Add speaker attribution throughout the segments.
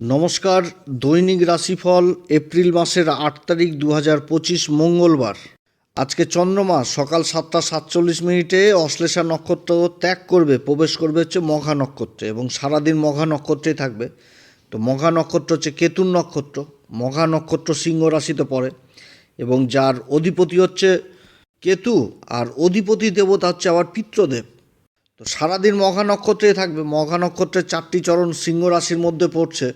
Speaker 1: নমস্কার, দৈনিক রাশিফল, এপ্রিল মাসের আট তারিখ দু হাজার পঁচিশ মঙ্গলবার। আজকে চন্দ্রমা, সকাল সাতটা সাতচল্লিশ মিনিটে অশ্লেষা নক্ষত্র ত্যাগ করবে, প্রবেশ করবে হচ্ছে মঘা নক্ষত্রে এবং সারাদিন মঘা নক্ষত্রেই থাকবে। তো মঘা নক্ষত্র হচ্ছে কেতুর নক্ষত্র, মঘা নক্ষত্র সিংহ রাশিতে পড়ে এবং যার অধিপতি হচ্ছে কেতু আর অধিপতি দেবতা হচ্ছে আবার পিত্রদেব তো সারাদিন মঘা নক্ষত্রেই থাকবে, মঘা নক্ষত্রের চারটি চরণ সিংহ রাশির মধ্যে পড়ছে।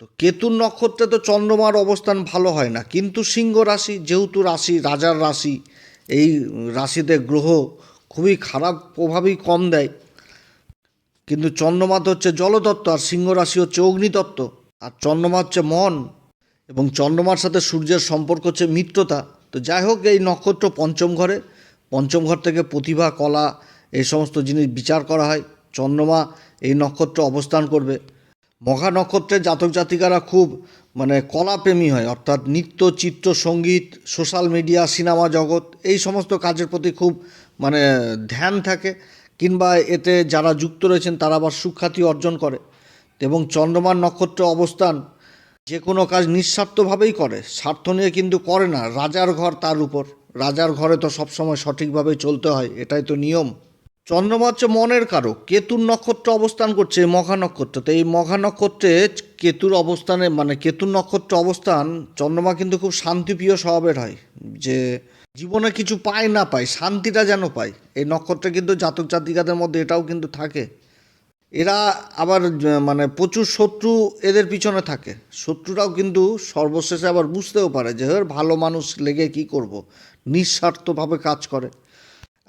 Speaker 1: তো কেতুর নক্ষত্রে তো চন্দ্রমার অবস্থান ভালো হয় না। কিন্তু সিংহ রাশি, যেহেতু রাশি, রাজার রাশি, এই রাশিতে গ্রহ খুবই খারাপ প্রভাবই কম দেয়। কিন্তু চন্দ্রমা তো হচ্ছে জলতত্ত্ব আর সিংহ রাশি হচ্ছে অগ্নিতত্ত্ব। আর চন্দ্রমা হচ্ছে মন এবং চন্দ্রমার সাথে সূর্যের সম্পর্ক হচ্ছে মিত্রতা। তো যাই হোক, এই নক্ষত্র পঞ্চম ঘরে, পঞ্চম ঘর থেকে প্রতিভা, কলা, এই সমস্ত জিনিস বিচার করা হয়। চন্দ্রমা এই নক্ষত্র অবস্থান করবে। মঘা নক্ষত্রের জাতক জাতিকারা খুব মানে কলাপ্রেমী হয়। অর্থাৎ নৃত্য, চিত্র, সংগীত সোশ্যাল মিডিয়া সিনেমা জগৎ, এই সমস্ত কাজের প্রতি খুব মানে ধ্যান থাকে। কিংবা এতে যারা যুক্ত রয়েছেন, তারা আবার সুখ্যাতি অর্জন করে। এবং চন্দ্রমার নক্ষত্র অবস্থান যে কোনো কাজ নিঃস্বার্থভাবেই করে। স্বার্থ নিয়ে কিন্তু করে না। রাজার ঘর তার উপর। রাজার ঘরে তো সবসময় সঠিকভাবেই চলতে হয়। এটাই তো নিয়ম। চন্দ্রমা হচ্ছে মনের কারক। কেতুর নক্ষত্র অবস্থান করছে মঘা নক্ষত্র। তো এই মঘা নক্ষত্রে কেতুর অবস্থানে মানে কেতুর নক্ষত্র অবস্থান, চন্দ্রমা কিন্তু খুব শান্তিপ্রিয় স্বভাবের হয়। যে জীবনে কিছু পায় না পায়, শান্তিটা যেন পায়। এই নক্ষত্রে কিন্তু জাতক জাতিকাদের মধ্যে এটাও কিন্তু থাকে। এরা আবার মানে প্রচুর শত্রু এদের পিছনে থাকে। শত্রুরাও কিন্তু সর্বশেষে আবার বুঝতেও পারে যে ভালো মানুষ লেগে কি করব? নিঃস্বার্থভাবে কাজ করে।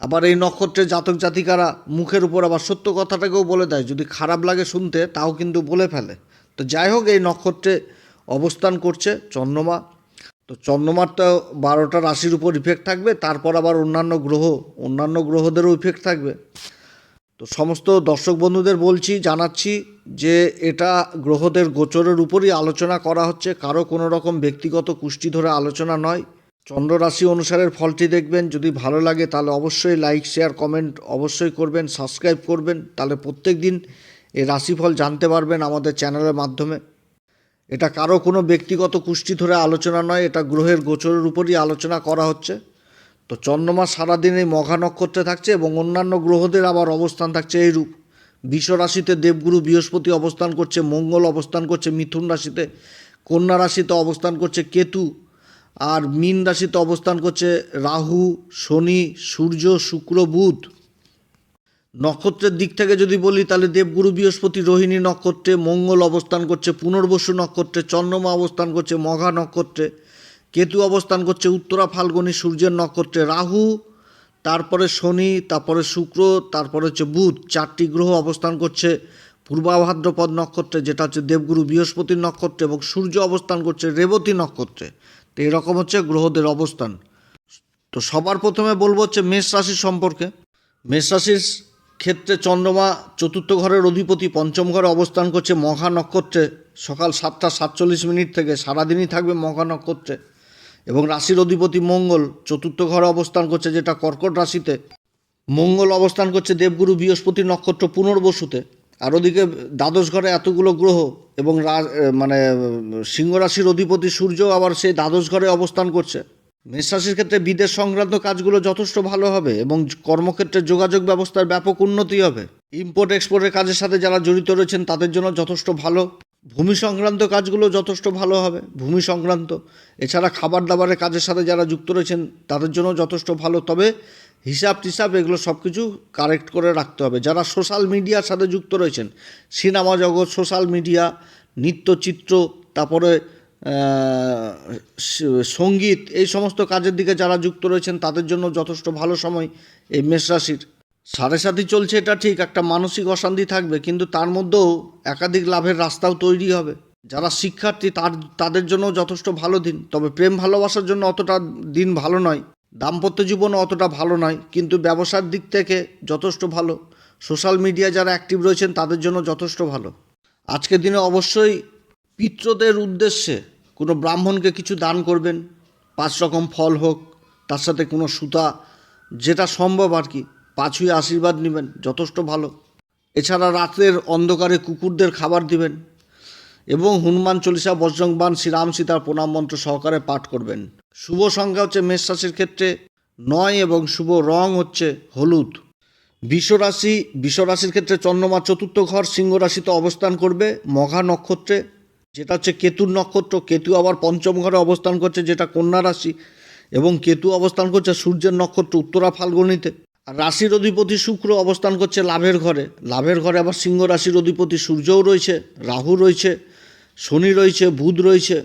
Speaker 1: আবার এই নক্ষত্রের জাতক জাতিকারা মুখের উপর আবার সত্য কথাটাকেও বলে দেয়, যদি খারাপ লাগে শুনতে, তাও কিন্তু বলে ফেলে। তো যাই হোক, এই নক্ষত্রে অবস্থান করছে চন্দ্রমা। তো চন্দ্রমার তো বারোটা রাশির উপর ইফেক্ট থাকবে, তারপর আবার অন্যান্য গ্রহ, অন্যান্য গ্রহদেরও ইফেক্ট থাকবে। তো সমস্ত দর্শক বন্ধুদের বলছি, জানাচ্ছি যে এটা গ্রহদের গোচরের উপরই আলোচনা করা হচ্ছে, কারও কোনো রকম ব্যক্তিগত কুষ্টি ধরে আলোচনা নয়। চন্দ্র রাশি অনুসারের ফলটি দেখবেন, যদি ভালো লাগে তাহলে অবশ্যই লাইক শেয়ার কমেন্ট অবশ্যই করবেন সাবস্ক্রাইব করবেন, তাহলে প্রত্যেক দিন এই রাশিফল জানতে পারবেন আমাদের চ্যানেলের মাধ্যমে। এটা কারও কোনো ব্যক্তিগত কুষ্টি ধরে আলোচনা নয়, এটা গ্রহের গোচরের উপরই আলোচনা করা হচ্ছে। তো চন্দ্রমা সারাদিন এই মঘা নক্ষত্রে থাকছে এবং অন্যান্য গ্রহদের আবার অবস্থান থাকছে এইরূপ। বিষ রাশিতে দেবগুরু বৃহস্পতি অবস্থান করছে, মঙ্গল অবস্থান করছে, মিথুন রাশিতে, কন্যা রাশিতে অবস্থান করছে, কেতু আর মীন রাশিতে অবস্থান করছে রাহু, শনি, সূর্য, শুক্র, বুধ। নক্ষত্রের দিক থেকে যদি বলি, তাহলে দেবগুরু, বৃহস্পতি, রোহিণী নক্ষত্রে মঙ্গল অবস্থান করছে, পুনর্বসু নক্ষত্রে, চন্দ্রমা অবস্থান করছে, মঘা নক্ষত্রে। কেতু অবস্থান করছে, উত্তরা ফাল্গুনী, সূর্যের নক্ষত্রে রাহু, তারপরে শনি, তারপরে শুক্র, তারপরে হচ্ছে বুধ। চারটি গ্রহ অবস্থান করছে পূর্বাভাদ্রপদ নক্ষত্রে, যেটা হচ্ছে দেবগুরু, বৃহস্পতির নক্ষত্রে এবং সূর্য অবস্থান করছে রেবতী নক্ষত্রে। তো এরকম হচ্ছে গ্রহদের অবস্থান। তো সবার প্রথমে বলব হচ্ছে মেষ রাশির সম্পর্কে। মেষ রাশির ক্ষেত্রে চন্দ্রমা চতুর্থ ঘরের অধিপতি, পঞ্চম ঘরে অবস্থান করছে মহা নক্ষত্রে। সকাল সাতটা সাতচল্লিশ মিনিট থেকে সারাদিনই থাকবে মহা নক্ষত্রে। এবং রাশির অধিপতি মঙ্গল চতুর্থ ঘরে অবস্থান করছে যেটা কর্কট রাশিতে। মঙ্গল অবস্থান করছে দেবগুরু বৃহস্পতি নক্ষত্র পুনর্বসুতে। আর ওদিকে দ্বাদশ ঘরে এতগুলো গ্রহ এবং মানে সিংহ রাশির অধিপতি সূর্য আবার সেই দ্বাদশ ঘরে অবস্থান করছে। মেষ রাশির ক্ষেত্রে বিদেশ সংক্রান্ত কাজগুলো যথেষ্ট ভালো হবে এবং কর্মক্ষেত্রে যোগাযোগ ব্যবস্থার ব্যাপক উন্নতি হবে। ইম্পোর্ট এক্সপোর্টের কাজের সাথে যারা জড়িত রয়েছেন, তাদের জন্য যথেষ্ট ভালো। ভূমি সংক্রান্ত কাজগুলো যথেষ্ট ভালো হবে, ভূমি সংক্রান্ত। এছাড়া খাবার দাবারের কাজের সাথে যারা যুক্ত রয়েছেন, তাদের জন্য যথেষ্ট ভালো। তবে হিসাব টিসাব, এগুলো সব কিছু কারেক্ট করে রাখতে হবে। যারা সোশ্যাল মিডিয়ার সাথে যুক্ত রয়েছেন, সিনেমা জগৎ সোশ্যাল মিডিয়া নৃত্যচিত্র তারপরে সংগীত, এই সমস্ত কাজের দিকে যারা যুক্ত রয়েছেন, তাদের জন্য যথেষ্ট ভালো সময় এই মেষ রাশির। সাড়ে সাথী চলছে, এটা ঠিক, একটা মানসিক অশান্তি থাকবে, কিন্তু তার মধ্যেও একাধিক লাভের রাস্তাও তৈরি হবে। যারা শিক্ষার্থী, তার, তাদের জন্য যথেষ্ট ভালো দিন, তবে প্রেম ভালোবাসার জন্য অতটা দিন ভালো নয়। দাম্পত্য জীবনও অতটা ভালো নয়, কিন্তু ব্যবসার দিক থেকে যথেষ্ট ভালো। সোশ্যাল মিডিয়া যারা অ্যাক্টিভ রয়েছেন, তাদের জন্য যথেষ্ট ভালো। আজকের দিনে অবশ্যই পিতৃদের উদ্দেশ্যে কোনো ব্রাহ্মণকে কিছু দান করবেন, পাঁচ রকম ফল হোক, তার সাথে কোনো সুতা, যেটা সম্ভব আর কি, পাঁচুই আশীর্বাদ নেবেন, যথেষ্ট ভালো। এছাড়া রাতের অন্ধকারে কুকুরদের খাবার দিবেন এবং হনুমান চল্লিশা বজ্রংবান শ্রীরাম সীতার প্রণাম মন্ত্র সহকারে পাঠ করবেন। শুভ সংখ্যা হচ্ছে মেষ রাশির ক্ষেত্রে নয় এবং শুভ রং হচ্ছে হলুদ। বিশ্বরাশি বিশ্বরাশির ক্ষেত্রে চন্দ্রমা চতুর্থ ঘর, সিংহ রাশিতে অবস্থান করবে মঘা নক্ষত্রে, যেটা হচ্ছে কেতুর নক্ষত্র। কেতু আবার পঞ্চম ঘরে অবস্থান করছে, যেটা কন্যা রাশি এবং কেতু অবস্থান করছে সূর্যের নক্ষত্র উত্তরা ফাল্গুনিতে। আর রাশির অধিপতি শুক্র অবস্থান করছে লাভের ঘরে। লাভের ঘরে আবার সিংহ রাশির অধিপতি সূর্যও রয়েছে, রাহু রয়েছে, শনি রয়েছে, বুধ রয়েছে।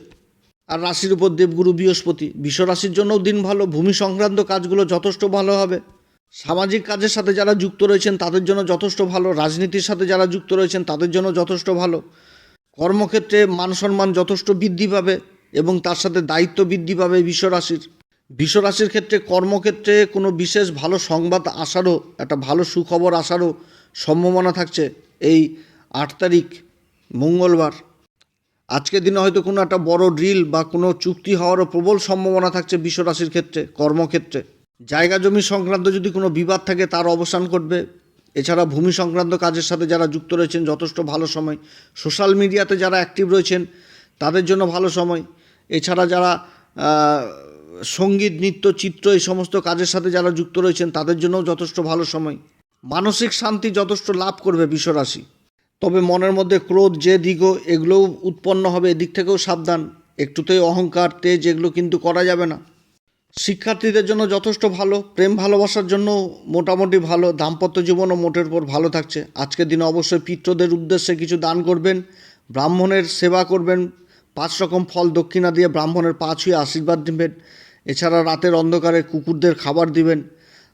Speaker 1: আর রাশির উপর দেবগুরু বৃহস্পতি। বিশ্বরাশির জন্যও দিন ভালো, ভূমি সংক্রান্ত কাজগুলো যথেষ্ট ভালো হবে। সামাজিক কাজের সাথে যারা যুক্ত রয়েছেন, তাদের জন্য যথেষ্ট ভালো। রাজনীতির সাথে যারা যুক্ত রয়েছেন, তাদের জন্য যথেষ্ট ভালো। কর্মক্ষেত্রে মান সম্মান যথেষ্ট বৃদ্ধি পাবে এবং তার সাথে দায়িত্ব বৃদ্ধি পাবে বিশ্বরাশির বিশ্বরাশির ক্ষেত্রে কর্মক্ষেত্রে কোনো বিশেষ ভালো সংবাদ আসারও, একটা ভালো সুখবর আসারও সম্ভাবনা থাকছে এই আট তারিখ, মঙ্গলবার। আজকের দিনে হয়তো কোনো একটা বড় ড্রিল বা কোনো চুক্তি হওয়ারও প্রবল সম্ভাবনা থাকছে বিশ্বরাশির ক্ষেত্রে, কর্মক্ষেত্রে। জায়গা জমি সংক্রান্ত যদি কোনো বিবাদ থাকে, তার অবসান ঘটবে। এছাড়া ভূমি সংক্রান্ত কাজের সাথে যারা যুক্ত রয়েছেন, যথেষ্ট ভালো সময়। সোশ্যাল মিডিয়াতে যারা অ্যাক্টিভ রয়েছেন, তাদের জন্য ভালো সময়। এছাড়া যারা সংগীত, নৃত্য, চিত্র এই সমস্ত কাজের সাথে যারা যুক্ত রয়েছেন, তাদের জন্যও যথেষ্ট ভালো সময়। মানসিক শান্তি যথেষ্ট লাভ করবে বিশ্বরাশি। তবে মনের মধ্যে ক্রোধ যে দিগো এগুলোও উৎপন্ন হবে। এদিক থেকেও সাবধান। একটুতেই অহংকার, তেজ এগুলো কিন্তু করা যাবে না। শিক্ষার্থীদের জন্য যথেষ্ট ভালো। প্রেম ভালোবাসার জন্য মোটামুটি ভালো। দাম্পত্য জীবনও মোটের উপর ভালো থাকছে। আজকের দিনে অবশ্যই পিত্রদের উদ্দেশ্যে কিছু দান করবেন। ব্রাহ্মণের সেবা করবেন। পাঁচ রকম ফল দক্ষিণা দিয়ে ব্রাহ্মণের পা ছুঁয়ে আশীর্বাদ দিবেন এছাড়া রাতের অন্ধকারে কুকুরদের খাবার দিবেন।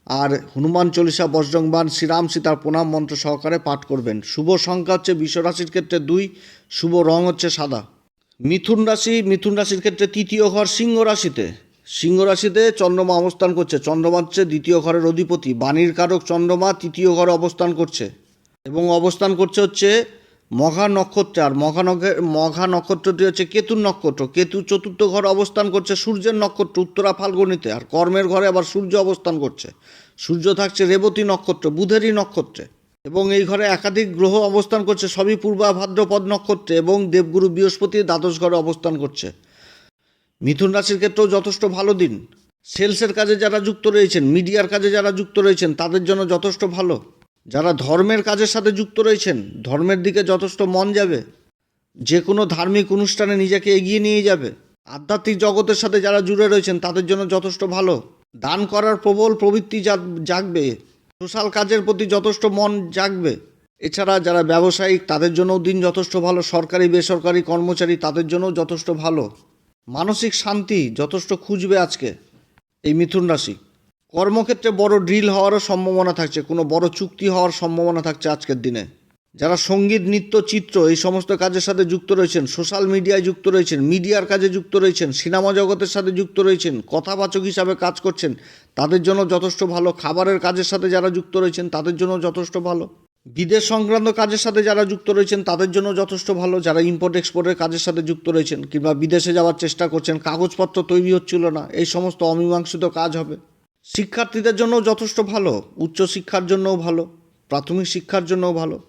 Speaker 1: আর হনুমান চল্লিশা বজ্রংবান শ্রীরাম সীতার প্রণাম মন্ত্র সহকারে পাঠ করবেন। শুভ সংখ্যা হচ্ছে বিশ্বরাশির ক্ষেত্রে দুই, শুভ রং হচ্ছে সাদা। মিথুন রাশি, মিথুন রাশির ক্ষেত্রে তৃতীয় ঘর সিংহ রাশিতে। সিংহ রাশিতে চন্দ্রমা অবস্থান করছে। চন্দ্রমা হচ্ছে দ্বিতীয় ঘরের অধিপতি। বাণীর কারক চন্দ্রমা তৃতীয় ঘরে অবস্থান করছে। এবং অবস্থান করছে হচ্ছে মঘা নক্ষত্রে, আর মঘা মঘা নক্ষত্রটি হচ্ছে কেতুর নক্ষত্র। কেতু চতুর্থ ঘরে অবস্থান করছে সূর্যের নক্ষত্র, উত্তরা ফাল্গুনিতে, আর কর্মের ঘরে আবার সূর্য অবস্থান করছে। সূর্য থাকছে রেবতী নক্ষত্র, বুধেরই নক্ষত্রে। এবং এই ঘরে একাধিক গ্রহ অবস্থান করছে, সবই পূর্বা ভাদ্রপদ নক্ষত্রে এবং দেবগুরু বৃহস্পতি দ্বাদশ ঘরে অবস্থান করছে। মিথুন রাশির ক্ষেত্রেও যথেষ্ট ভালো দিন। সেলসের কাজে যারা যুক্ত রয়েছেন, মিডিয়ার কাজে যারা যুক্ত রয়েছেন, তাদের জন্য যথেষ্ট ভালো। যারা ধর্মের কাজের সাথে যুক্ত রয়েছেন, ধর্মের দিকে যথেষ্ট মন যাবে। যে কোনো ধার্মিক অনুষ্ঠানে নিজেকে এগিয়ে নিয়ে যাবে। আধ্যাত্মিক জগতের সাথে যারা জুড়ে রয়েছেন, তাদের জন্য যথেষ্ট ভালো। দান করার প্রবল প্রবৃত্তি জাগ- জাগবে। সোশ্যাল কাজের প্রতি যথেষ্ট মন জাগবে। এছাড়া যারা ব্যবসায়িক, তাদের জন্যও দিন যথেষ্ট ভালো। সরকারি, বেসরকারি কর্মচারী, তাদের জন্যও যথেষ্ট ভালো। মানসিক শান্তি যথেষ্ট খুঁজবে আজকে এই মিথুন রাশি। কর্মক্ষেত্রে বড় ড্রিল হওয়ারও সম্ভাবনা থাকছে, কোনো বড় চুক্তি হওয়ার সম্ভাবনা থাকছে আজকের দিনে। যারা সংগীত, নৃত্য, চিত্র এই সমস্ত কাজের সাথে যুক্ত রয়েছেন সোশ্যাল মিডিয়ায় যুক্ত রয়েছেন মিডিয়ার কাজে যুক্ত রয়েছেন সিনেমা জগতের সাথে যুক্ত রয়েছেন, কথাবাচক হিসাবে কাজ করছেন, তাদের জন্য যথেষ্ট ভালো। খাবারের কাজের সাথে যারা যুক্ত রয়েছেন, তাদের জন্য যথেষ্ট ভালো। বিদেশ সংক্রান্ত কাজের সাথে যারা যুক্ত রয়েছেন, তাদের জন্য যথেষ্ট ভালো। যারা ইম্পোর্ট এক্সপোর্টের কাজের সাথে যুক্ত রয়েছেন কিংবা বিদেশে যাওয়ার চেষ্টা করছেন, কাগজপত্র তৈরি হচ্ছিল না, এই সমস্ত অমীমাংসিত কাজ হবে। শিক্ষার্থীদের জন্য যথেষ্ট ভালো, উচ্চ শিক্ষার জন্যও ভালো, প্রাথমিক শিক্ষার জন্যও ভালো।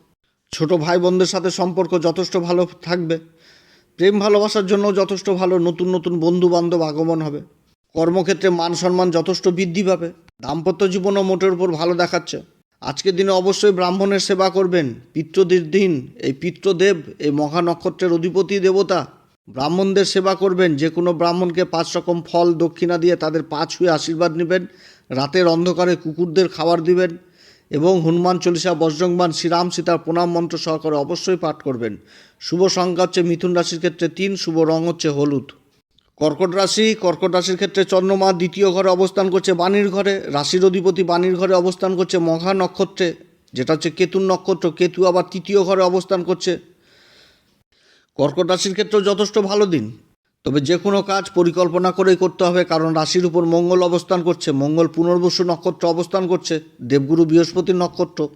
Speaker 1: ছোট ভাই বোনদের সাথে সম্পর্ক যথেষ্ট ভালো থাকবে। প্রেম ভালোবাসার জন্য যথেষ্ট ভালো, নতুন নতুন বন্ধু বান্ধব আগমন হবে। কর্মক্ষেত্রে মান সম্মান যথেষ্ট বৃদ্ধি পাবে। দাম্পত্য জীবনও মোটের উপর ভালো দেখাচ্ছে। আজকের দিনে অবশ্যই ব্রাহ্মণের সেবা করবেন। পিত্রদের দিন এই পিতৃদেব, এই মহা নক্ষত্রের অধিপতি দেবতা ব্রাহ্মণদের সেবা করবেন, যে কোনো ব্রাহ্মণকে পাঁচ রকম ফল দক্ষিণা দিয়ে তাদের পা ছুঁয়ে আশীর্বাদ নেবেন, রাতের অন্ধকারে কুকুরদের খাবার দিবেন এবং হনুমান চল্লিশা বজ্রংবান শ্রীরাম সীতার প্রণাম মন্ত্র সহকারে অবশ্যই পাঠ করবেন। শুভ সংখ্যা হচ্ছে মিথুন রাশির ক্ষেত্রে তিন, শুভ রং হচ্ছে হলুদ। কর্কট রাশি, কর্কট রাশির ক্ষেত্রে চন্দ্রমা দ্বিতীয় ঘরে অবস্থান করছে বাণীর ঘরে, রাশির অধিপতি বাণীর ঘরে অবস্থান করছে মঘা নক্ষত্রে, যেটা হচ্ছে কেতুর নক্ষত্র, কেতু আবার তৃতীয় ঘরে অবস্থান করছে কর্কট রাশির ক্ষেত্রেও যথেষ্ট ভালো দিন। তবে যে কোনো কাজ পরিকল্পনা করেই করতে হবে, কারণ রাশির উপর মঙ্গল অবস্থান করছে। মঙ্গল পুনর্বসু নক্ষত্র অবস্থান করছে। দেবগুরু বৃহস্পতির নক্ষত্র।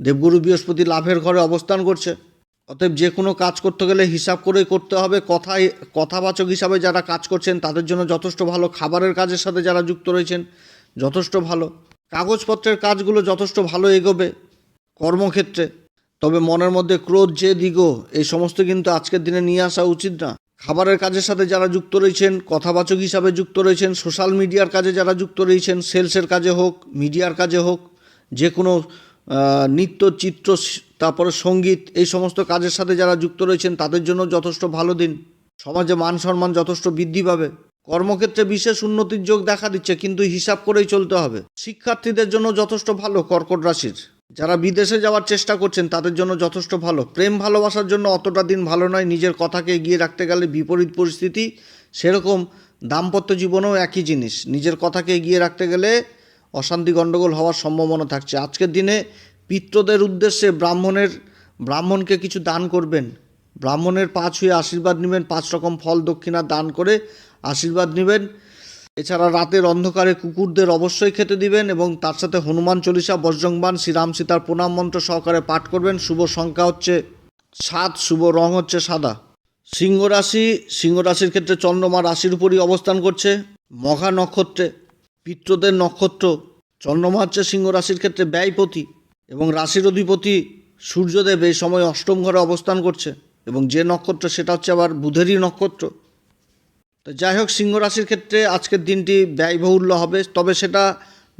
Speaker 1: দেবগুরু বৃহস্পতি লাভের ঘরে অবস্থান করছে। অতএব যে কোনো কাজ করতে গেলে হিসাব করেই করতে হবে। কথায় কথাবাচক হিসাবে যারা কাজ করছেন, তাদের জন্য যথেষ্ট ভালো। খাবারের কাজের সাথে যারা যুক্ত রয়েছেন, যথেষ্ট ভালো। কাগজপত্রের কাজগুলো যথেষ্ট ভালো এগোবে কর্মক্ষেত্রে। তবে মনের মধ্যে ক্রোধ যে দিগো এই সমস্ত কিন্তু আজকের দিনে নিয়ে আসা উচিত না। খাবারের কাজের সাথে যারা যুক্ত রয়েছেন, কথাবাচক হিসাবে যুক্ত রয়েছেন, সোশ্যাল মিডিয়ার কাজে যারা যুক্ত রয়েছেন, সেলসের কাজে হোক, মিডিয়ার কাজে হোক যে কোনো নৃত্য, চিত্র, তারপরে সংগীত, এই সমস্ত কাজের সাথে যারা যুক্ত রয়েছেন, তাদের জন্য যথেষ্ট ভালো দিন। সমাজে মান সম্মান যথেষ্ট বৃদ্ধি পাবে। কর্মক্ষেত্রে বিশেষ উন্নতির যোগ দেখা দিচ্ছে, কিন্তু হিসাব করেই চলতে হবে। শিক্ষার্থীদের জন্য যথেষ্ট ভালো কর্কট রাশির। যারা বিদেশে যাওয়ার চেষ্টা করছেন, তাদের জন্য যথেষ্ট ভালো। প্রেম ভালোবাসার জন্য অতটা দিন ভালো নয়, নিজের কথাকে এগিয়ে রাখতে গেলে বিপরীত পরিস্থিতি, সেরকম দাম্পত্য জীবনেও একই জিনিস। নিজের কথাকে এগিয়ে রাখতে গেলে অশান্তি গণ্ডগোল হওয়ার সম্ভাবনা থাকছে। আজকের দিনে পিত্রদের উদ্দেশ্যে ব্রাহ্মণের, ব্রাহ্মণকে কিছু দান করবেন। ব্রাহ্মণের পা ছুঁয়ে আশীর্বাদ নেবেন, পাঁচ রকম ফল দক্ষিণা দান করে আশীর্বাদ নেবেন। এছাড়া রাতের অন্ধকারে কুকুরদের অবশ্যই খেতে দিবেন এবং তার সাথে হনুমান চল্লিশা বজ্রংবান শ্রীরাম সীতার প্রণাম মন্ত্র সহকারে পাঠ করবেন। শুভ সংখ্যা হচ্ছে সাত, শুভ রং হচ্ছে সাদা। সিংহ রাশি, সিংহ রাশির ক্ষেত্রে চন্দ্রমা রাশির উপরই অবস্থান করছে। মঘা নক্ষত্রে পিত্রদের নক্ষত্র, চন্দ্রমা হচ্ছে সিংহ রাশির ক্ষেত্রে ব্যয়পতি এবং রাশির অধিপতি সূর্যদেব এই সময় অষ্টম ঘরে অবস্থান করছে এবং যে নক্ষত্র, সেটা হচ্ছে আবার বুধেরই নক্ষত্র। তো যাই হোক, সিংহ রাশির ক্ষেত্রে আজকের দিনটি ব্যয়বহুল্য হবে। তবে সেটা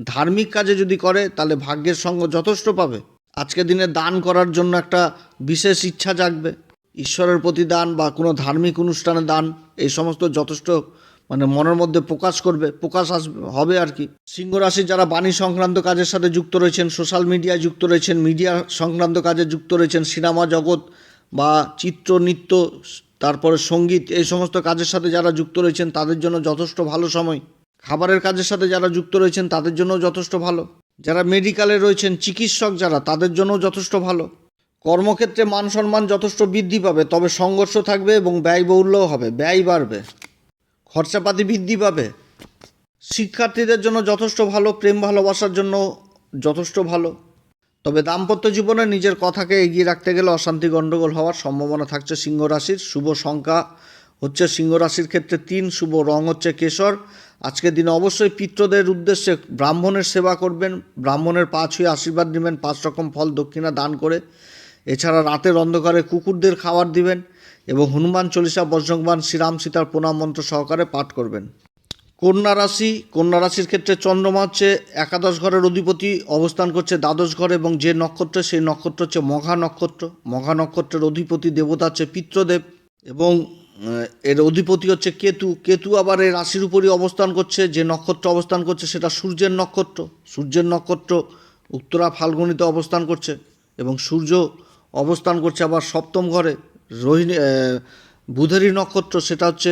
Speaker 1: ধার্মিক কাজে যদি করে, তাহলে ভাগ্যের সঙ্গ যথেষ্ট পাবে। আজকের দিনে দান করার জন্য একটা বিশেষ ইচ্ছা জাগবে। ঈশ্বরের প্রতি দান বা কোনো ধার্মিক অনুষ্ঠানে দান, এই সমস্ত যথেষ্ট মানে মনের মধ্যে প্রকাশ করবে, প্রকাশ আসবে, হবে আর কি। সিংহ রাশির যারা বাণী সংক্রান্ত কাজের সাথে যুক্ত রয়েছেন, সোশ্যাল মিডিয়ায় যুক্ত রয়েছেন, মিডিয়া সংক্রান্ত কাজে যুক্ত রয়েছেন, সিনেমা জগৎ বা চিত্র, নৃত্য তারপরে সংগীত, এই সমস্ত কাজের সাথে যারা যুক্ত রয়েছেন, তাদের জন্য যথেষ্ট ভালো সময়। খাবারের কাজের সাথে যারা যুক্ত রয়েছেন, তাদের জন্য যথেষ্ট ভালো। যারা মেডিকেলে রয়েছেন, চিকিৎসক যারা, তাদের জন্য যথেষ্ট ভালো। কর্মক্ষেত্রে মান সম্মান যথেষ্ট বৃদ্ধি পাবে, তবে সংঘর্ষ থাকবে এবং ব্যয়বহুল্যও হবে, ব্যয় বাড়বে। খরচাপাতি বৃদ্ধি পাবে। শিক্ষার্থীদের জন্য যথেষ্ট ভালো, প্রেম ভালোবাসার জন্য যথেষ্ট ভালো। তবে দাম্পত্য জীবনে নিজের কথাকে এগিয়ে রাখতে গেলে অশান্তি গণ্ডগোল হওয়ার সম্ভাবনা থাকছে সিংহ রাশির। শুভ সংখ্যা হচ্ছে সিংহ রাশির ক্ষেত্রে তিন, শুভ রং হচ্ছে কেশর। আজকের দিনে অবশ্যই পিত্রদের উদ্দেশ্যে ব্রাহ্মণের সেবা করবেন। ব্রাহ্মণের পা ছুঁয়ে আশীর্বাদ নেবেন, পাঁচ রকম ফল দক্ষিণা দান করে। এছাড়া রাতের অন্ধকারে কুকুরদের খাবার দিবেন এবং হনুমান চল্লিশা বজ্রংবান শ্রীরাম সীতার প্রণাম মন্ত্র সহকারে পাঠ করবেন। কন্যা রাশি, কন্যা রাশির ক্ষেত্রে চন্দ্রমা হচ্ছে একাদশ ঘরের অধিপতি, অবস্থান করছে দ্বাদশ ঘরে এবং যে নক্ষত্র, সেই নক্ষত্র হচ্ছে মঘা নক্ষত্র। মঘা নক্ষত্রের অধিপতি দেবতা হচ্ছে পিত্রদেব এবং এর অধিপতি হচ্ছে কেতু। কেতু আবার এই রাশির উপরই অবস্থান করছে। যে নক্ষত্র অবস্থান করছে সেটা সূর্যের নক্ষত্র। সূর্যের নক্ষত্র উত্তরা ফাল্গুনিতে অবস্থান করছে এবং সূর্য অবস্থান করছে আবার সপ্তম ঘরে। রোহিণী বুধেরই নক্ষত্র, সেটা হচ্ছে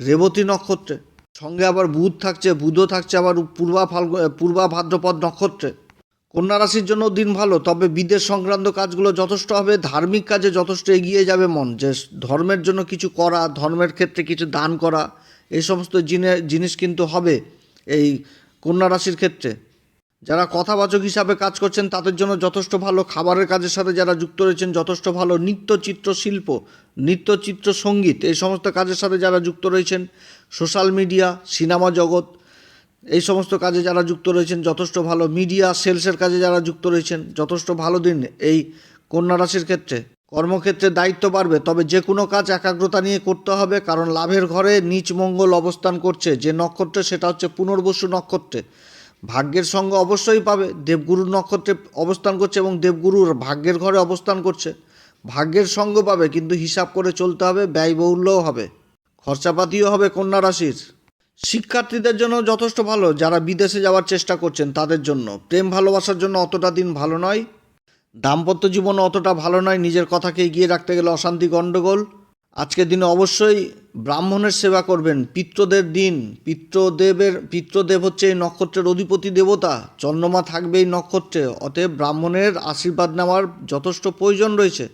Speaker 1: রেবতী নক্ষত্রে। সঙ্গে আবার বুধ থাকছে, বুধও থাকছে, আবার পূর্বা ফাল্গু পূর্বা ভাদ্রপদ নক্ষত্রে। কন্যা রাশির জন্য দিন ভালো, তবে বিদেশ সংক্রান্ত কাজগুলো যথেষ্ট হবে, ধার্মিক কাজে যথেষ্ট এগিয়ে যাবে মন, যে ধর্মের জন্য কিছু করা, ধর্মের ক্ষেত্রে কিছু দান করা, এই সমস্ত জিনে- জিনিস কিন্তু হবে এই কন্যা রাশির ক্ষেত্রে। যারা কথাবাচক হিসাবে কাজ করছেন, তাদের জন্য যথেষ্ট ভালো খাবারের কাজের সাথে যারা যুক্ত রয়েছেন, যথেষ্ট ভালো নৃত্য চিত্র শিল্প, নৃত্য চিত্র সংগীত, এই সমস্ত কাজের সাথে যারা যুক্ত রয়েছেন, সোশ্যাল মিডিয়া, সিনেমা জগৎ, এই সমস্ত কাজে যারা যুক্ত রয়েছেন, যথেষ্ট ভালো মিডিয়া, সেলসের কাজে যারা যুক্ত রয়েছেন, যথেষ্ট ভালো দিন এই কন্যা রাশির ক্ষেত্রে। কর্মক্ষেত্রে দায়িত্ব বাড়বে, তবে যে কোনো কাজ একাগ্রতা নিয়ে করতে হবে, কারণ লাভের ঘরে নিচ মঙ্গল অবস্থান করছে, যে নক্ষত্রে সেটা হচ্ছে পুনর্বসু নক্ষত্রে। ভাগ্যের সঙ্গ অবশ্যই পাবে। দেবগুরুর নক্ষত্রে অবস্থান করছে এবং দেবগুরুর ভাগ্যের ঘরে অবস্থান করছে। ভাগ্যের সঙ্গ পাবে, কিন্তু হিসাব করে চলতে হবে, ব্যয়বহুল্যও হবে। খরচাপাতিও হবে কন্যা রাশির। শিক্ষার্থীদের জন্য যথেষ্ট ভালো, যারা বিদেশে যাওয়ার চেষ্টা করছেন তাদের জন্য। প্রেম ভালোবাসার জন্য অতটা দিন ভালো নয়। দাম্পত্য জীবন অতটা ভালো নয়, নিজের কথাকে এগিয়ে রাখতে গেলে অশান্তি গণ্ডগোল। আজকের দিনে অবশ্যই ব্রাহ্মণের সেবা করবেন। পিত্রদের দিন, পিত্রদেবের, পিত্রদেব হচ্ছে এই নক্ষত্রের অধিপতি দেবতা। চন্দ্রমা থাকবে এই নক্ষত্রে। অতএব ব্রাহ্মণের আশীর্বাদ নেওয়ার যথেষ্ট প্রয়োজন রয়েছে।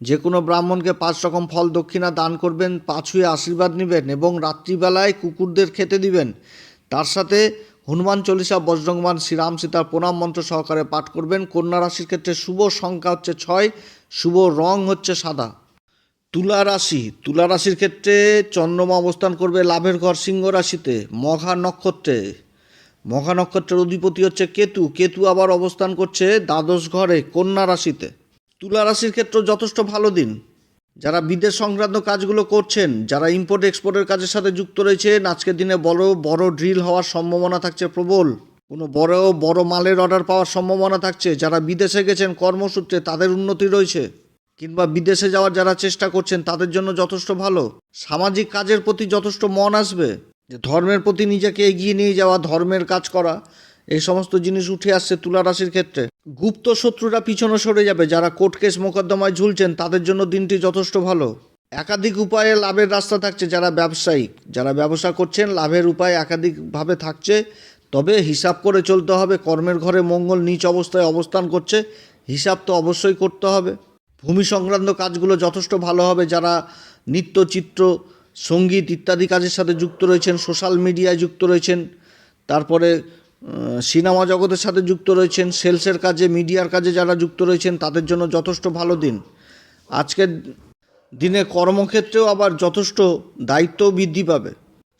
Speaker 1: যে কোনো ব্রাহ্মণকে পাঁচ রকম ফল দক্ষিণা দান করবেন পাঁচুয়ে আশীর্বাদ নেবেন এবং রাত্রিবেলায় কুকুরদের খেতে দিবেন। তার সাথে হনুমান চল্লিশা বজ্রংবান শ্রীরাম সীতার প্রণাম মন্ত্র সহকারে পাঠ করবেন। কন্যা রাশির ক্ষেত্রে শুভ সংখ্যা হচ্ছে ছয়, শুভ রং হচ্ছে সাদা। তুলা রাশি, তুলা রাশির ক্ষেত্রে চন্দ্রমা অবস্থান করবে লাভের ঘর সিংহ রাশিতে, মঘা নক্ষত্রে। মঘা নক্ষত্রের অধিপতি হচ্ছে কেতু কেতু আবার অবস্থান করছে দ্বাদশ ঘরে, কন্যা রাশিতে। তুলা রাশির ক্ষেত্রে যথেষ্ট ভালো দিন। যারা বিদেশ সংক্রান্ত কাজগুলো করছেন, যারা ইম্পোর্ট এক্সপোর্টের কাজের সাথে যুক্ত রয়েছেন, আজকের দিনে বড় বড় ড্রিল হওয়ার সম্ভাবনা থাকছে প্রবল। কোনো বড় বড় মালের অর্ডার পাওয়ার সম্ভাবনা থাকছে। যারা বিদেশে গেছেন, কর্মসূত্রে তাদের উন্নতি রয়েছে। কিংবা বিদেশে যাওয়ার যারা চেষ্টা করছেন, তাদের জন্য যথেষ্ট ভালো। সামাজিক কাজের প্রতি যথেষ্ট মন আসবে। যে ধর্মের প্রতি নিজেকে এগিয়ে নিয়ে যাওয়া, ধর্মের কাজ করা, এই সমস্ত জিনিস উঠে আসছে তুলা রাশির ক্ষেত্রে। গুপ্ত শত্রুরা পিছনে সরে যাবে। যারা কোর্ট কেস মোকদ্দমায় ঝুলছেন, তাদের জন্য দিনটি যথেষ্ট ভালো। একাধিক উপায়ে লাভের রাস্তা থাকছে যারা ব্যবসায়িক। যারা ব্যবসা করছেন, লাভের উপায় একাধিকভাবে থাকছে। তবে হিসাব করে চলতে হবে। কর্মের ঘরে মঙ্গল নিচ অবস্থায় অবস্থান করছে। হিসাব তো অবশ্যই করতে হবে। ভূমি সংক্রান্ত কাজগুলো যথেষ্ট ভালো হবে, যারা নৃত্য চিত্র, সংগীত ইত্যাদি কাজের সাথে যুক্ত রয়েছেন, সোশ্যাল মিডিয়ায় যুক্ত রয়েছেন, তারপরে সিনেমা জগতের সাথে যুক্ত রয়েছেন, সেলসের কাজে, মিডিয়ার কাজে যারা যুক্ত রয়েছেন, তাদের জন্য যথেষ্ট ভালো দিন। আজকের দিনে কর্মক্ষেত্রেও আবার যথেষ্ট দায়িত্ব বৃদ্ধি পাবে।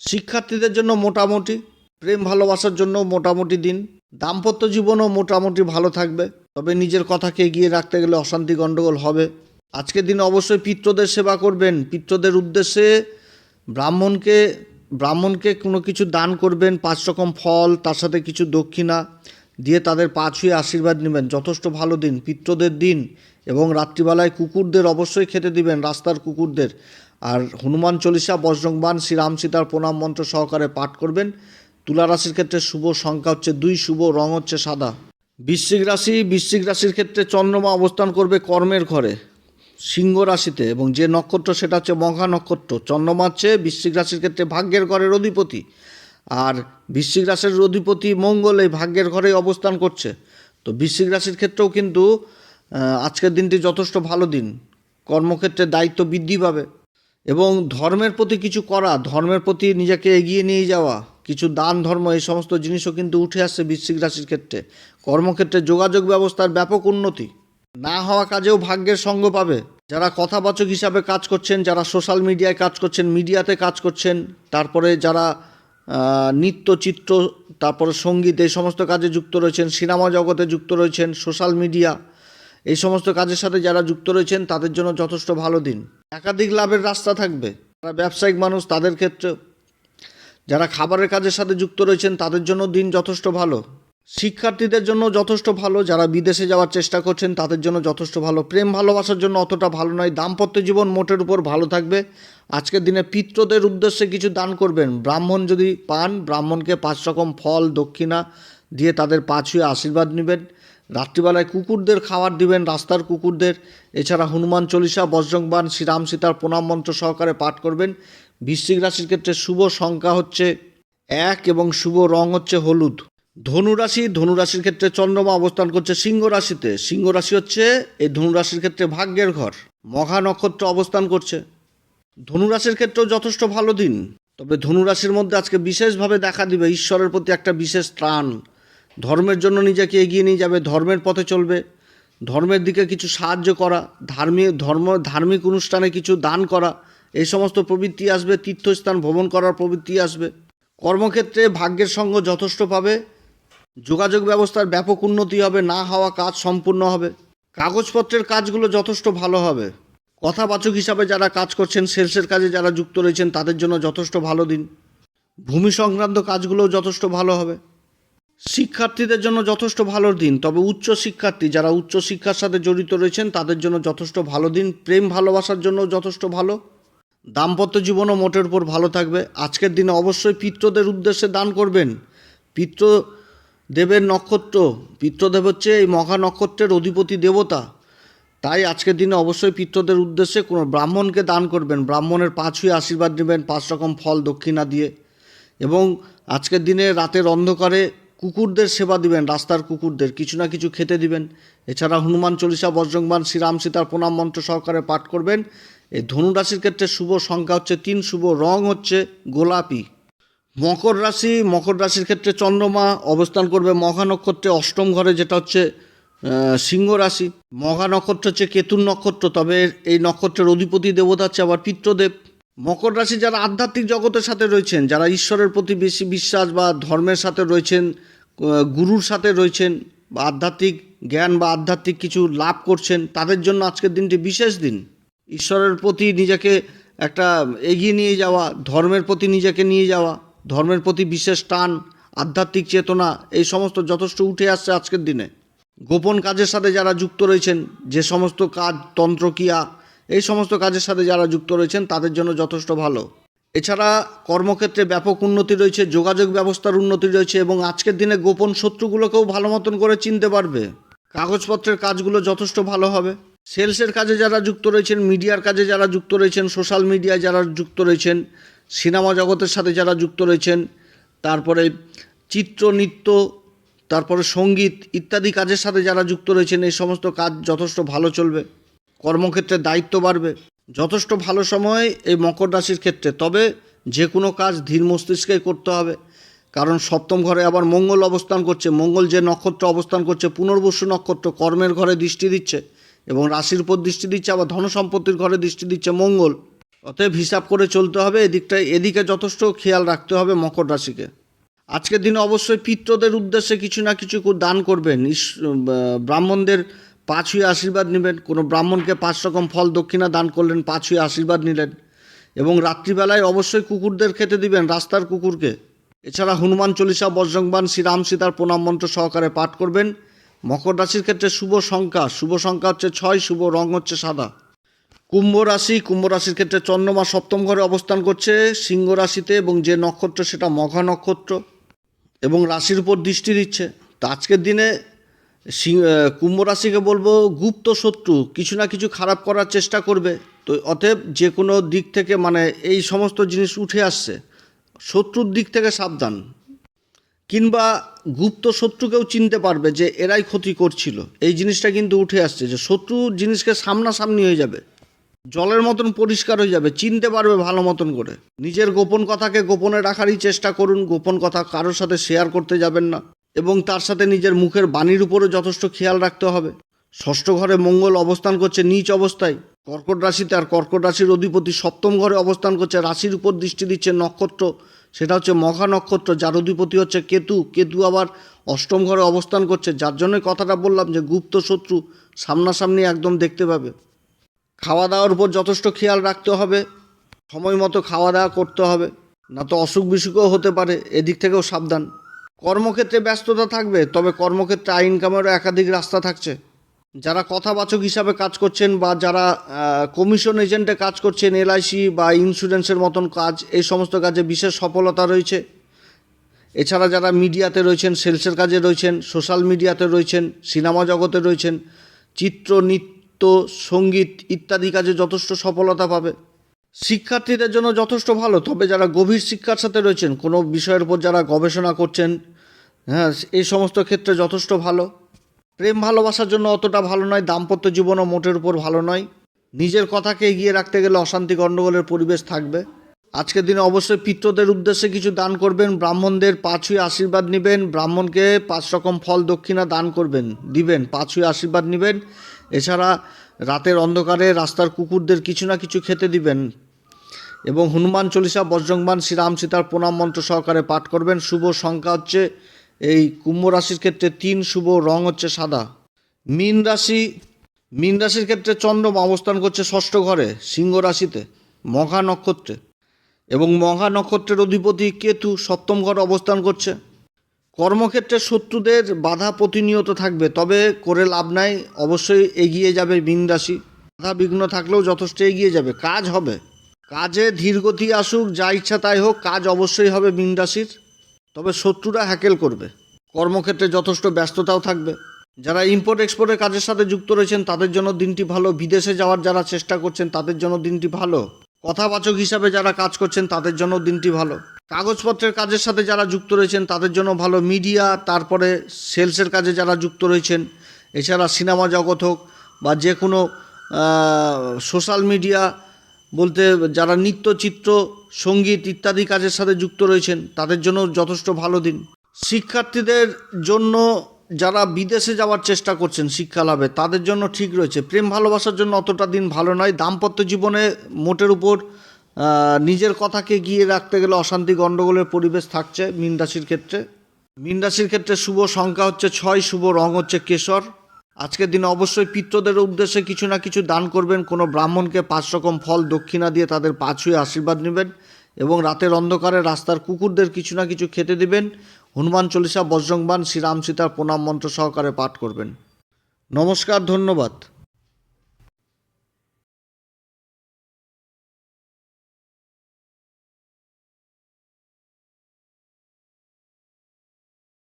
Speaker 1: শিক্ষার্থীদের জন্য মোটামুটি, প্রেম ভালোবাসার জন্য মোটামুটি দিন। দাম্পত্য জীবনও মোটামুটি ভালো থাকবে, তবে নিজের কথাকে এগিয়ে রাখতে গেলে অশান্তি গণ্ডগোল হবে। আজকের দিন অবশ্যই পিত্রদের সেবা করবেন। পিত্রদের উদ্দেশ্যে ব্রাহ্মণকে ব্রাহ্মণকে কোনো কিছু দান করবেন, পাঁচ রকম ফল, তার সাথে কিছু দক্ষিণা দিয়ে তাদের পা ছুঁয়ে আশীর্বাদ নেবেন। যথেষ্ট ভালো দিন পিত্রদের দিন এবং রাত্রিবেলায় কুকুরদের অবশ্যই খেতে দিবেন, রাস্তার কুকুরদের। আর হনুমান চল্লিশা বজ্রংবান শ্রীরাম সীতার প্রণাম মন্ত্র সহকারে পাঠ করবেন। তুলা রাশির ক্ষেত্রে শুভ সংখ্যা হচ্ছে দুই, শুভ রং হচ্ছে সাদা। বৃশ্চিক রাশি, বৃশ্চিক রাশির ক্ষেত্রে চন্দ্রমা অবস্থান করবে কর্মের ঘরে, সিংহ রাশিতে এবং যে নক্ষত্র সেটা হচ্ছে মঘা নক্ষত্র। চন্দ্রমা হচ্ছে বৃশ্চিক রাশির ক্ষেত্রে ভাগ্যের ঘরের অধিপতি আর বৃশ্চিক রাশির অধিপতি মঙ্গল এই ভাগ্যের ঘরে অবস্থান করছে। তো বৃশ্চিক রাশির ক্ষেত্রেও কিন্তু আজকের দিনটি যথেষ্ট ভালো দিন। কর্মক্ষেত্রে দায়িত্ব বৃদ্ধি পাবে এবং ধর্মের প্রতি কিছু করা, ধর্মের প্রতি নিজেকে এগিয়ে নিয়ে যাওয়া কিছু দান ধর্ম, এই সমস্ত জিনিসও কিন্তু উঠে আসছে বৃশ্চিক রাশির ক্ষেত্রে। কর্মক্ষেত্রে যোগাযোগ ব্যবস্থার ব্যাপক উন্নতি। না হওয়া কাজেও ভাগ্যের সঙ্গ পাবে। যারা কথাবাচক হিসাবে কাজ করছেন, যারা সোশ্যাল মিডিয়ায় কাজ করছেন, মিডিয়াতে কাজ করছেন, তারপরে যারা নৃত্য চিত্র, তারপরে সংগীত, এই সমস্ত কাজে যুক্ত রয়েছেন, সিনেমা জগতে যুক্ত রয়েছেন, সোশ্যাল মিডিয়া, এই সমস্ত কাজের সাথে যারা যুক্ত রয়েছেন, তাদের জন্য যথেষ্ট ভালো দিন। একাধিক লাভের রাস্তা থাকবে। যারা ব্যবসায়িক মানুষ, তাদের ক্ষেত্রে যারা খাবারের কাজের সাথে যুক্ত রয়েছেন, তাদের জন্য দিন যথেষ্ট ভালো। শিক্ষার্থীদের জন্য যথেষ্ট ভালো, যারা বিদেশে যাওয়ার চেষ্টা করছেন, তাদের জন্য যথেষ্ট ভালো। প্রেম ভালোবাসার জন্য অতটা ভালো নয়। দাম্পত্য জীবন মোটের উপর ভালো থাকবে। আজকের দিনে পিত্রদের উদ্দেশ্যে কিছু দান করবেন। ব্রাহ্মণ যদি পান, ব্রাহ্মণকে পাঁচ রকম ফল, দক্ষিণা দিয়ে তাদের পা ছুঁয়ে আশীর্বাদ নেবেন। রাত্রিবেলায় কুকুরদের খাবার দিবেন, রাস্তার কুকুরদের। এছাড়া হনুমান চল্লিশা বজ্রংবান শ্রীরাম সীতার প্রণাম মন্ত্র সহকারে পাঠ করবেন। বৃশ্চিক রাশির ক্ষেত্রে শুভ সংখ্যা হচ্ছে এক এবং শুভ রং হচ্ছে হলুদ। ধনুরাশি ধনুরাশির ক্ষেত্রে চন্দ্রমা অবস্থান করছে সিংহ রাশিতে। সিংহ রাশি হচ্ছে এই ধনুরাশির ক্ষেত্রে ভাগ্যের ঘর মঘা নক্ষত্র অবস্থান করছে। ধনুরাশির ক্ষেত্রেও যথেষ্ট ভালো দিন, তবে ধনুরাশির মধ্যে আজকে বিশেষভাবে দেখা দিবে ঈশ্বরের প্রতি একটা বিশেষ ত্রাণ। ধর্মের জন্য নিজেকে এগিয়ে নিয়ে যাবে, ধর্মের পথে চলবে। ধর্মের দিকে কিছু সাহায্য করা ধার্মিক ধর্ম, ধার্মিক অনুষ্ঠানে কিছু দান করা এই সমস্ত প্রবৃত্তি আসবে, তীর্থস্থান ভ্রমণ করার প্রবৃত্তি আসবে। কর্মক্ষেত্রে ভাগ্যের সঙ্গ যথেষ্ট পাবে। যোগাযোগ ব্যবস্থার ব্যাপক উন্নতি হবে, না হওয়া কাজ সম্পূর্ণ হবে। কাগজপত্রের কাজগুলো যথেষ্ট ভালো হবে। কথাবাচক হিসাবে যারা কাজ করছেন, সেলসের কাজে যারা যুক্ত রয়েছেন, তাদের জন্য যথেষ্ট ভালো দিন। ভূমি সংক্রান্ত কাজগুলোও যথেষ্ট ভালো হবে। শিক্ষার্থীদের জন্য যথেষ্ট ভালো দিন, তবে উচ্চ শিক্ষার্থী যারা উচ্চ শিক্ষার সাথে জড়িত রয়েছেন, তাদের জন্য যথেষ্ট ভালো দিন। প্রেম ভালোবাসার জন্য যথেষ্ট ভালো। দাম্পত্য জীবনও মোটের উপর ভালো থাকবে। আজকের দিনে অবশ্যই পিত্রদের উদ্দেশ্যে দান করবেন। পিত্র দেবের নক্ষত্র পিত্রদেব হচ্ছে এই মহা নক্ষত্রের অধিপতি দেবতা। তাই আজকের দিনে অবশ্যই পিত্রদের উদ্দেশ্যে কোনো ব্রাহ্মণকে দান করবেন। ব্রাহ্মণের পা ছুঁয়ে আশীর্বাদ নেবেন, পাঁচ রকম ফল দক্ষিণা দিয়ে। এবং আজকের দিনে রাতের অন্ধকারে কুকুরদের সেবা দিবেন, রাস্তার কুকুরদের। কিছু না কিছু খেতে দিবেন। এছাড়া হনুমান চল্লিশা বজ্রংবান শ্রীরাম সীতার প্রণাম মন্ত্র সহকারে পাঠ করবেন। এই ধনুরাশির ক্ষেত্রে শুভ সংখ্যা হচ্ছে তিন, শুভ রং হচ্ছে গোলাপি। মকর রাশি, মকর রাশির ক্ষেত্রে চন্দ্রমা, অবস্থান করবে মহা নক্ষত্রে অষ্টম ঘরে, যেটা হচ্ছে সিংহ রাশি। মঘা নক্ষত্র হচ্ছে কেতুর নক্ষত্র, তবে এই নক্ষত্রের অধিপতি দেবতা হচ্ছে আবার পিত্রদেব মকর রাশি যারা আধ্যাত্মিক জগতের সাথে রয়েছেন, যারা ঈশ্বরের প্রতি বেশি বিশ্বাস বা ধর্মের সাথে রয়েছেন গুরুর সাথে রয়েছেন, বা আধ্যাত্মিক জ্ঞান বা আধ্যাত্মিক কিছু লাভ করছেন, তাদের জন্য আজকের দিনটি বিশেষ দিন। ঈশ্বরের প্রতি নিজেকে একটা এগিয়ে নিয়ে যাওয়া, ধর্মের প্রতি নিজেকে নিয়ে যাওয়া, ধর্মের প্রতি বিশেষ টান, আধ্যাত্মিক চেতনা, এই সমস্ত যথেষ্ট উঠে আসছে আজকের দিনে। গোপন কাজের সাথে যারা যুক্ত রয়েছেন, যে সমস্ত কাজ, তন্ত্র তন্ত্রক্রিয়া এই সমস্ত কাজের সাথে যারা যুক্ত রয়েছেন, তাদের জন্য যথেষ্ট ভালো। এছাড়া কর্মক্ষেত্রে ব্যাপক উন্নতি রয়েছে, যোগাযোগ ব্যবস্থার উন্নতি রয়েছে এবং আজকের দিনে গোপন শত্রুগুলোকেও ভালো মতন করে চিনতে পারবে। কাগজপত্রের কাজগুলো যথেষ্ট ভালো হবে। সেলসের কাজে যারা যুক্ত রয়েছেন, মিডিয়ার কাজে যারা যুক্ত রয়েছেন, সোশ্যাল মিডিয়ায় যারা যুক্ত রয়েছেন, সিনেমা জগতের সাথে যারা যুক্ত রয়েছেন, তারপরে চিত্র, নৃত্য, তারপরে সংগীত ইত্যাদি কাজের সাথে যারা যুক্ত রয়েছেন, এই সমস্ত কাজ যথেষ্ট ভালো চলবে। কর্মক্ষেত্রে দায়িত্ব বাড়বে। যথেষ্ট ভালো সময় এই মকর রাশির ক্ষেত্রে। তবে যে কোনো কাজ ধীর মস্তিষ্কে করতে হবে। কারণ সপ্তম ঘরে আবার মঙ্গল অবস্থান করছে। মঙ্গল যে নক্ষত্র অবস্থান করছে, পুনর্বসু নক্ষত্র কর্মের ঘরে দৃষ্টি দিচ্ছে। এবং রাশির উপর দৃষ্টি দিচ্ছে, আবার ধন সম্পত্তির ঘরে দৃষ্টি দিচ্ছে মঙ্গল। অতএব হিসাব করে চলতে হবে এদিকটায় এদিকে যথেষ্ট খেয়াল রাখতে হবে মকর রাশিকে। আজকের দিনে অবশ্যই পিত্রদের উদ্দেশ্যে কিছু না কিছু দান করবেন। ব্রাহ্মণদের পাঁচ হয়ে আশীর্বাদ নেবেন। কোনো ব্রাহ্মণকে পাঁচ রকম ফল দক্ষিণা দান করলেন, পাঁচ হয়ে আশীর্বাদ নিলেন। এবং রাত্রিবেলায় অবশ্যই কুকুরদের খেতে দিবেন, রাস্তার কুকুরকে। এছাড়া হনুমান চল্লিশা বজ্রংবান শ্রীরাম সীতার প্রণাম মন্ত্র সহকারে পাঠ করবেন। মকর রাশির ক্ষেত্রে শুভ সংখ্যা শুভ সংখ্যা হচ্ছে ছয়, শুভ রং হচ্ছে সাদা। কুম্ভ রাশি, কুম্ভ রাশির ক্ষেত্রে চন্দ্রমা সপ্তম ঘরে অবস্থান করছে, সিংহ রাশিতে এবং যে নক্ষত্র সেটা মঘা নক্ষত্র এবং রাশির উপর দৃষ্টি দিচ্ছে। তো আজকের দিনে কুম্ভ রাশিকে বলব গুপ্ত শত্রু, কিছু না কিছু খারাপ করার চেষ্টা করবে। তো অতএব যে কোনো দিক থেকে মানে এই সমস্ত জিনিস উঠে আসছে। শত্রুর দিক থেকে সাবধান। কিংবা গুপ্ত শত্রুকেও চিনতে পারবে যে এরাই ক্ষতি করছিল। এই জিনিসটা কিন্তু উঠে আসছে যে শত্রু জিনিসকে সামনাসামনি হয়ে যাবে। জলের মতন পরিষ্কার হয়ে যাবে, চিনতে পারবে ভালো মতন করে। নিজের গোপন কথাকে গোপনে রাখারই চেষ্টা করুন, গোপন কথা কারোর সাথে শেয়ার করতে যাবেন না। এবং তার সাথে নিজের মুখের বাণীর উপরে যথেষ্ট খেয়াল রাখতে হবে। ষষ্ঠ ঘরে মঙ্গল অবস্থান করছে নিচ অবস্থায়। কর্কট রাশিতে আর কর্কট রাশির অধিপতি সপ্তম ঘরে অবস্থান করছে, রাশির উপর দৃষ্টি দিচ্ছে নক্ষত্র। সেটা হচ্ছে মঘা নক্ষত্র যার অধিপতি হচ্ছে কেতু কেতু আবার অষ্টম ঘরে অবস্থান করছে, যার জন্যই কথাটা বললাম যে গুপ্ত শত্রু সামনাসামনি একদম দেখতে পাবে। খাওয়া দাওয়ার উপর যথেষ্ট খেয়াল রাখতে হবে, সময় মতো খাওয়া দাওয়া করতে হবে, না তো অসুখ বিসুখও হতে পারে, এদিক থেকেও সাবধান। কর্মক্ষেত্রে ব্যস্ততা থাকবে, তবে কর্মক্ষেত্রে আয় ইনকামেরও একাধিক রাস্তা থাকছে। যারা কথাবাচক হিসাবে কাজ করছেন বা যারা কমিশন এজেন্টে কাজ করছেন এলআইসি বা ইন্স্যুরেন্সের মতন কাজ, এই সমস্ত কাজে বিশেষ সফলতা রয়েছে। এছাড়া যারা মিডিয়াতে রয়েছেন সেলসের কাজে রয়েছেন সোশ্যাল মিডিয়াতে রয়েছেন সিনেমা জগতে রয়েছেন, চিত্র, নৃত্য, সংগীত ইত্যাদি কাজে যথেষ্ট সফলতা পাবে। শিক্ষার্থীদের জন্য যথেষ্ট ভালো, তবে যারা গভীর শিক্ষার সাথে রয়েছেন, কোনো বিষয়ের উপর যারা গবেষণা করছেন হ্যাঁ এই সমস্ত ক্ষেত্রে যথেষ্ট ভালো। প্রেম ভালোবাসার জন্য অতটা ভালো নয়, দাম্পত্য জীবনও মোটের উপর ভালো নয়। নিজের কথাকে এগিয়ে রাখতে গেলে অশান্তি গণ্ডগোলের পরিবেশ থাকবে। আজকের দিনে অবশ্যই পিত্রদের উদ্দেশ্যে কিছু দান করবেন, ব্রাহ্মণদের পাঁচুই আশীর্বাদ নেবেন, ব্রাহ্মণকে পাঁচ রকম ফল দক্ষিণা দান করবেন, দিবেন, পাঁচুই আশীর্বাদ নেবেন। এছাড়া রাতের অন্ধকারে রাস্তার কুকুরদের কিছু না কিছু খেতে দিবেন এবং হনুমান চল্লিশা বজ্রংবান শ্রীরাম সীতার প্রণাম মন্ত্র সহকারে পাঠ করবেন। শুভ সংখ্যা হচ্ছে এই কুম্ভ রাশির ক্ষেত্রে তিন শুভ, রং হচ্ছে সাদা। মীন রাশি, মীন রাশির ক্ষেত্রে চন্দ্রমা অবস্থান করছে ষষ্ঠ ঘরে, সিংহ রাশিতে, মঘা নক্ষত্রে। এবং মঘা নক্ষত্রের অধিপতি কেতু সপ্তম ঘরে অবস্থান করছে। কর্মক্ষেত্রে শত্রুদের বাধা প্রতিনিয়ত থাকবে, তবে করে লাভ নাই, অবশ্যই এগিয়ে যাবে মীন রাশি। বাধা বিঘ্ন থাকলেও যথেষ্ট এগিয়ে যাবে, কাজ হবে। কাজে ধীরগতি আসুক, যা ইচ্ছা তাই হোক, কাজ অবশ্যই হবে মীন রাশির। তবে শত্রুরা হ্যাকেল করবে। কর্মক্ষেত্রে যথেষ্ট ব্যস্ততাও থাকবে। যারা ইম্পোর্ট এক্সপোর্টের কাজের সাথে যুক্ত রয়েছেন, তাদের জন্য দিনটি ভালো। বিদেশে যাওয়ার যারা চেষ্টা করছেন, তাদের জন্য দিনটি ভালো। কথাবাচক হিসাবে যারা কাজ করছেন, তাদের জন্য দিনটি ভালো। কাগজপত্রের কাজের সাথে যারা যুক্ত রয়েছেন, তাদের জন্য ভালো। মিডিয়া, তারপরে সেলসের কাজে যারা যুক্ত রয়েছেন, এছাড়া সিনেমা জগৎ হোক বা যে কোনো সোশ্যাল মিডিয়া বলতে যারা নৃত্য চিত্র সংগীত ইত্যাদি কাজের সাথে যুক্ত রয়েছেন, তাদের জন্য যথেষ্ট ভালো দিন। শিক্ষার্থীদের জন্য যারা বিদেশে যাওয়ার চেষ্টা করছেন শিক্ষা লাভে তাদের জন্য ঠিক রয়েছে। প্রেম ভালোবাসার জন্য অতটা দিন ভালো নয়। দাম্পত্য জীবনে মোটের উপর নিজের কথাকে গিয়ে রাখতে গেলে অশান্তি গণ্ডগোলের পরিবেশ থাকছে মীন রাশির ক্ষেত্রে। মীন রাশির ক্ষেত্রে শুভ সংখ্যা হচ্ছে ছয়, শুভ রং হচ্ছে কেশর। আজকের দিনে অবশ্যই পিত্রদের উদ্দেশ্যে কিছু না কিছু দান করবেন। কোনো ব্রাহ্মণকে পাঁচ রকম ফল দক্ষিণা দিয়ে তাদের পা ছুঁয়ে আশীর্বাদ নেবেন এবং রাতের অন্ধকারে রাস্তার কুকুরদের কিছু না কিছু খেতে দিবেন। হনুমান চল্লিশা বজ্রংবান শ্রীরাম সীতার প্রণাম মন্ত্র সহকারে পাঠ করবেন। নমস্কার, ধন্যবাদ।